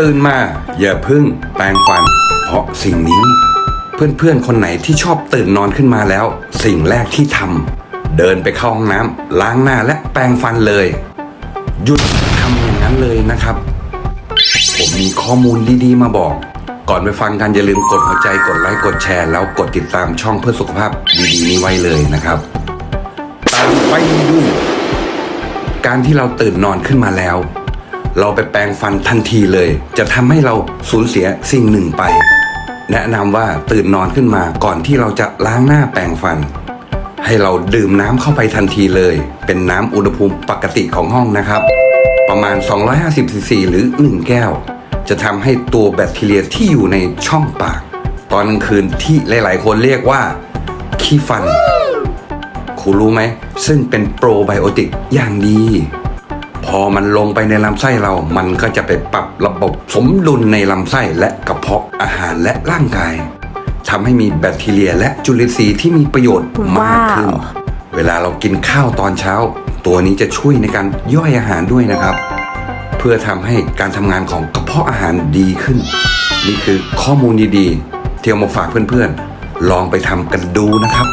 ตื่นมา อย่าเพึ่งแปรงฟัน เพราะสิ่งนี้ เพื่อนๆคนไหนที่ชอบตื่นนอนขึ้นมาแล้ว สิ่งแรกที่ทำเดินไปเข้าห้องน้ำล้างหน้าและแปรงฟันเลย หยุดทำอย่างนั้นเลยนะครับ ผมมีข้อมูลดีๆ มาบอก ก่อนไปฟังกันอย่าลืมกดหัวใจกดไลค์กดแชร์ แล้วกดติดตามช่องเพื่อสุขภาพดีๆนี้ไว้เลยนะครับตามไปดูการที่เราตื่นนอนขึ้นมาแล้ว เราไปแปรงฟันทันทีเลย จะทำให้เราสูญเสียสิ่งหนึ่งไป แนะนำว่าตื่นนอนขึ้นมาก่อนที่เราจะล้างหน้าแปรงฟัน ให้เราดื่มน้ำเข้าไปทันทีเลย เป็นน้ำอุณหภูมิปกติของห้องนะครับ ประมาณ 250ซีซีหรือ 1 แก้ว จะทำให้ตัวแบคทีเรียที่อยู่ในช่องปาก ตอนกลางคืนที่หลาย ๆ คนเรียกว่าขี้ฟันครูรู้ไหม ซึ่งเป็นโปรไบโอติกอย่างดี พอมันลงไปในลำไส้เรา มันก็จะไปปรับระบบสมดุลในลำไส้และกระเพาะอาหารและร่างกายทำให้มีแบคทีเรียและจุลินทรีย์ที่มีประโยชน์มากขึ้นว้าวเวลาเรากินข้าวตอนเช้า ตัวนี้จะช่วยในการย่อยอาหารด้วยนะครับ เพื่อทำให้การทำงานของกระเพาะอาหารดีขึ้น นี่คือข้อมูลดีๆที่เอามาฝากเพื่อนๆ ลองไปทำกันดูนะครับ